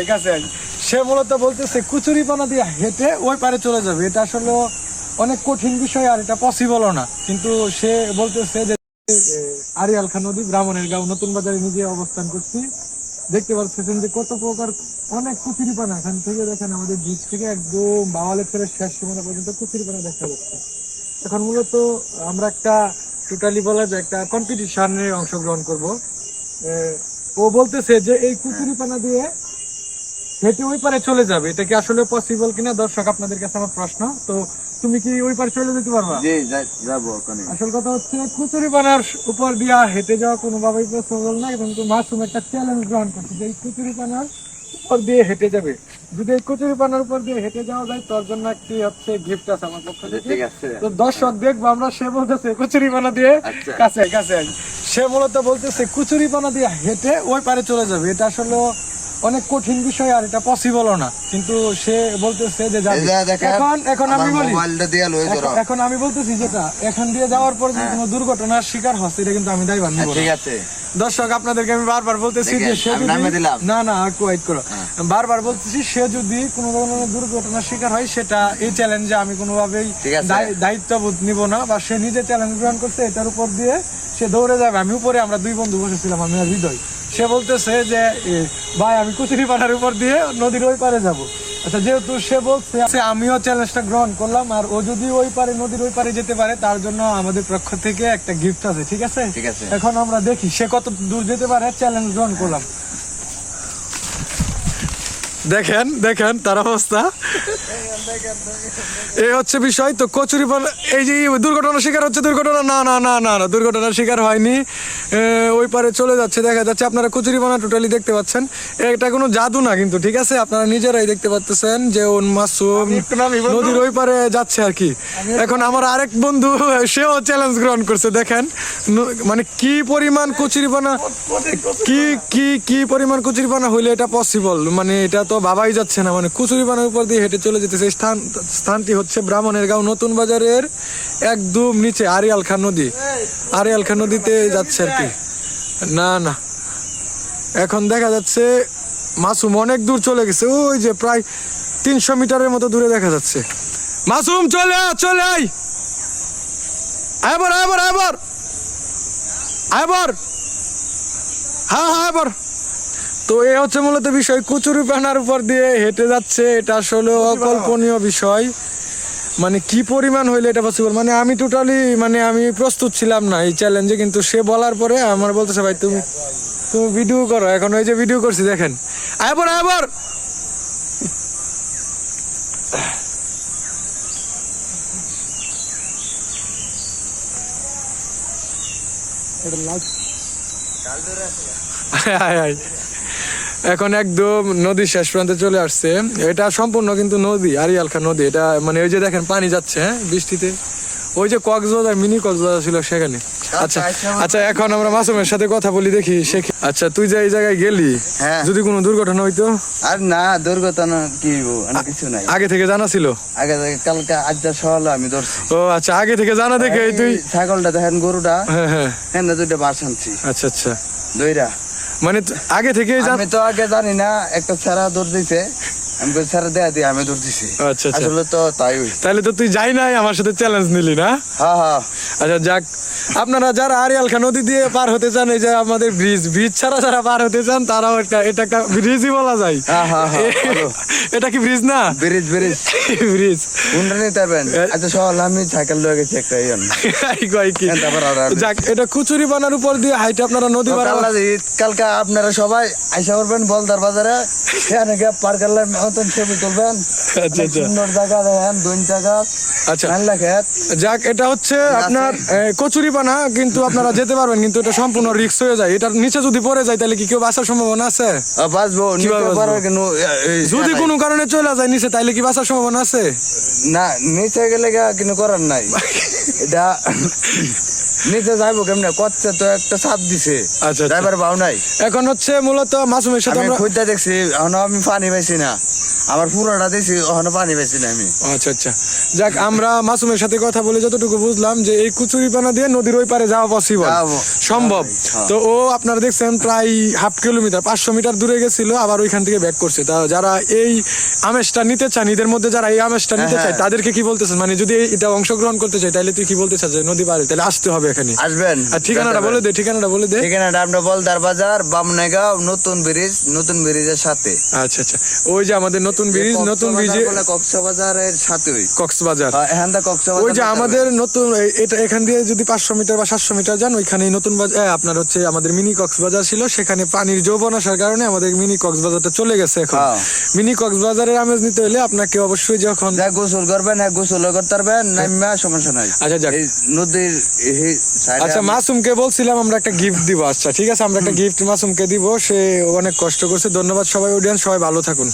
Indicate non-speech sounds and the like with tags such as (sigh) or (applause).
ঠিক আছে সে মূলত বলতেছে দিয়ে হেঁটে ওই পারে চলে যাবে। এটা আসলে অনেক কঠিন বিষয় আর এটা না। কিন্তু সে বলতেছে যে, আরিয়াল খান নদী, ব্রাহ্মণের গাঁও, নতুন বাজারে নিজে অবস্থান করছি। দেখতে পাচ্ছেন যে কত প্রকার অনেক এখান থেকে দেখেন আমাদের বীজ থেকে একদম শেষ সীমানা পর্যন্ত দেখা যাচ্ছে। এখন মূলত আমরা একটা টোটালি বলা যায় একটা কম্পিটিশনে অংশগ্রহণ করব। ও বলতেছে যে, এই কুচুরিপানা দিয়ে হেঁটে ওই পারে চলে যাবে। এটা কি আসলে পসিবল কিনা? দর্শক আপনাদের কাছে আমার প্রশ্ন। তো তুমি কি ওই পারে চলে যেতে পারবা? জি যাব ওখানে। আসল কথা হচ্ছে কুচুরি পানার উপর দিয়া হেঁটে যাওয়া কোনোভাবেই পসিবল না কিন্তু মাসুম একটা চ্যালেঞ্জ গ্রহণ করছে যে কুচুরি পানার উপর দিয়ে হেঁটে যাবে। যদি এই কুচুরি পানার উপর দিয়ে হেঁটে যাওয়া যায় তোর জন্য একটি হচ্ছে গিফট আছে আমার পক্ষ থেকে। ঠিক আছে। তো দর্শক দেখব আমরা সে বলতেছে কুচুরি পানা দিয়ে আচ্ছা। কাছে কাছে। সে মূলত বলতেছে কুচুরি পানা দিয়ে হেঁটে ওই পারে চলে যাবে। এটা আসলে অনেক কঠিন বিষয় আর এটা পসিবলও না। কিন্তু সে বলতেছে যে যাবে। এখন এখন আমি বলি দিয়ে এখন- আমি বলতেছি যেটা এখান দিয়ে যাওয়ার পর যদি কোনো দুর্ঘটনার শিকার হচ্ছে এটা কিন্তু আমি নিব হ্যাঁ, ঠিক আছে। দর্শক আপনাদেরকে আমি বারবার বলতেছি যে সে যদি নামে দিলাম। না না ওয়েট করো। বারবার বলতেছি সে যদি কোনো ধরনের দুর্ঘটনার শিকার হয় সেটা এই চ্যালেঞ্জে আমি কোনোভাবেই। দায়- দায়িত্ববোধ নিব না বা সে নিজে চ্যালেঞ্জ গ্রহণ করছে এটার উপর দিয়ে সে দৌড়ে যাবে। আমি উপরে আমরা দুই বন্ধু বসেছিলাম আমি আর হৃদয়। সে বলতেছে যে ভাই আমি কুচুরি পাড়ার উপর দিয়ে নদীর ওই পারে যাব। আচ্ছা যেহেতু সে বলছে আমিও চ্যালেঞ্জটা গ্রহণ করলাম আর ও যদি ওই পারে নদীর ওই পারে যেতে পারে তার জন্য আমাদের পক্ষ থেকে একটা গিফট আছে ঠিক আছে? ঠিক আছে। এখন আমরা দেখি সে কত দূর যেতে পারে চ্যালেঞ্জ গ্রহণ করলাম। দেখেন দেখেন তার অবস্থা। এই হচ্ছে বিষয় তো কচুরি এই যে দুর্ঘটনার শিকার হচ্ছে দুর্ঘটনা না না না না না দুর্ঘটনার শিকার হয়নি। ওই পারে চলে যাচ্ছে দেখা যাচ্ছে আপনারা কচুরিপানা টোটালি দেখতে পাচ্ছেন। এটা কোনো জাদু না কিন্তু ঠিক আছে? আপনারা নিজেরাই দেখতে পাচ্ছেন যে ওন মাসুম নদীর ওই পারে যাচ্ছে আর কি। এখন আমার আরেক বন্ধু সেও চ্যালেঞ্জ গ্রহণ করছে দেখেন। মানে কি পরিমাণ কচুরিপানা কি কি কি পরিমাণ কচুরিপানা হইলে এটা পসিবল মানে এটা তো ভাবাই যাচ্ছে না মানে কচুরিপানার উপর দিয়ে হেঁটে চলে যেতেছে এই স্থান, স্থানটি হচ্ছে ব্রাহ্মণের গাঁও, নতুন বাজারের একদম নিচে, আরিয়াল খান নদী। আরিয়াল খান নদীতে যাচ্ছে আর কি। না না। এখন দেখা যাচ্ছে মাসুম অনেক দূর চলে গেছে, ওই যে প্রায় তিনশো মিটারের মতো দূরে দেখা যাচ্ছে। মাসুম, চলে চলে আয়। আবার আবার আবার আবার হ্যাঁ হ্যাঁ আবার তো এ হচ্ছে মূলত বিষয়। কচুরি পানার উপর দিয়ে হেঁটে যাচ্ছে এটা আসলে অকল্পনীয় বিষয়। মানে কি পরিমাণ হইলে এটা পসিবল মানে আমি টোটালি মানে আমি প্রস্তুত ছিলাম না এই চ্যালেঞ্জে কিন্তু সে বলার পরে আমার বলতেছে ভাই তুমি তুমি ভিডিও করো। এখন ওই যে ভিডিও করছি দেখেন। আবার আবার! এটা লাইট কাল ধরে আছে আয়, আয়। এখন একদম নদীর শেষ প্রান্তে চলে আসছে। এটা সম্পূর্ণ কিন্তু নদী আরিয়ালখা নদী। এটা মানে ওই যে দেখেন পানি যাচ্ছে হ্যাঁ বৃষ্টিতে। ওই যে কক্সবাজার মিনি কক্সবাজার ছিল সেখানে। আচ্ছা আচ্ছা এখন আমরা মাসুমের সাথে কথা বলি দেখি সে আচ্ছা তুই যে এই জায়গায় গেলি হ্যাঁ। যদি কোনো দুর্ঘটনা হইতো? আর না দুর্ঘটনা কি? কিছু নাই। আগে থেকে জানা ছিল? আগে থেকে কালকে আজটা সকালে আমি ধরছি। ও আচ্ছা আগে থেকে জানা দেখে তুই ছাগলটা দেখেন গরুটা। হ্যাঁ হ্যাঁ। হ্যাঁ দুইটা বাস আনছি। আচ্ছা আচ্ছা। দুইটা মানে আগে থেকে আমি তো আগে জানি না একটা ছেড়া দৌড় দিছে। আমি কই ছাড়া দেয়া দিয়ে আমি দৌড় দিছি। আচ্ছা আচ্ছা। আসলে তো তাই তাহলে তো তুই যাই নাই আমার সাথে চ্যালেঞ্জ নিলি না? হ্যাঁ হ্যাঁ। আচ্ছা যাক। আপনারা যারা আরিয়াল খান নদী দিয়ে পার হতে চান এই যে আমাদের ব্রিজ ব্রিজ ছাড়া যারা পার হতে চান তারাও একটা এটা একটা ব্রিজই বলা যায়। হ্যাঁ, হ্যাঁ, হ্যাঁ। (laughs) এটা কি ব্রিজ না? ব্রিজ ব্রিজ ব্রিজ কোনটা নিতে পারবেন আচ্ছা সকালে আমি সাইকেল লয়ে গেছি একটা ইয়ন কয় কি? যাক এটা কুচুরি বানার উপর দিয়ে হাইটে আপনারা নদী পার কালকে আপনারা সবাই আইসা করবেন বলদার বাজারে। (laughs) সেখানে গিয়ে পার্কালের মতন ছবি তুলবেন। আচ্ছা আচ্ছা। সুন্দর জায়গা দেখেন আচ্ছা। যাক এটা হচ্ছে আপনার কিন্তু আপনারা যেতে পারবেন কিন্তু এটা সম্পূর্ণ রিস্ক হয়ে যায়। এটার নিচে যদি পড়ে যায় তাহলে কি কেউ বাঁচার সম্ভাবনা আছে? বাঁচবো যদি কোনো কারণে চলে যায় নিচে তাইলে কি বাঁচার সম্ভাবনা আছে? না নিচে গেলে কিন্তু করার নাই। (laughs) এটা নিচে যাইবো কেমনে? কচ্ছে তো একটা চাপ দিছে। আচ্ছা, আচ্ছা। ড্রাইভার বাউ নাই। এখন হচ্ছে মূলত মাসুমের সাথে আমরা খুঁজতে দেখছি এখনও আমি পানি পাইছি না। আবার পুরোটা দিছি পানি পাইছি না আমি। আচ্ছা আচ্ছা। যাক আমরা মাসুমের সাথে কথা বলে যতটুকু বুঝলাম যে এই কুচুরিপানা দিয়ে নদীর ওই পারে যাওয়া পসিবল সম্ভব। হ্যাঁ। তো ও আপনারা দেখছেন প্রায় হাফ কিলোমিটার পাঁচশো মিটার দূরে গেছিল আবার ওইখান থেকে ব্যাক করছে। তা যারা এই আমেজটা নিতে চান ঈদের মধ্যে যারা এই আমেজটা নিতে হ্যাঁ, চায় হ্যাঁ। তাদেরকে কি বলতেছেন? মানে যদি এটা অংশগ্রহণ করতে চাই তাহলে তুই কি বলতে চাস যে নদী পারে তাহলে আসতে হবে। এখানে। আসবেন? আর ঠিকানাটা বলে দে ঠিকানাটা বলে দে। ঠিকানাটা আমরা বলদার বাজার বামনাইগাঁও নতুন ব্রিজ নতুন ব্রিজের সাথে। আচ্ছা আচ্ছা। ওই যে আমাদের নতুন ব্রিজ নতুন ব্রিজে কক্সবাজারের সাথেই। কক্সবাজার। হ্যাঁ, কক্সবাজার ওই যে আমাদের নতুন এটা এখান দিয়ে যদি পাঁচশো মিটার বা সাতশো মিটার যান ওইখানে নতুন বাজার আপনার হচ্ছে আমাদের মিনি কক্সবাজার ছিল সেখানে পানির যৌবন আসার কারণে আমাদের মিনি কক্সবাজারটা চলে গেছে এখন। হ্যাঁ। মিনি কক্সবাজারের আমেজ নিতে হলে আপনাকে অবশ্যই যখন গোসল করবেন হ্যাঁ গোসল করতে পারবেন সমস্যা নাই। আচ্ছা, যাক। নদীর আচ্ছা মাসুমকে বলছিলাম আমরা একটা গিফট দিব আচ্ছা ঠিক আছে আমরা একটা গিফট মাসুমকে দিব সে অনেক কষ্ট করছে। ধন্যবাদ সবাই অডিয়েন্স সবাই ভালো থাকুন।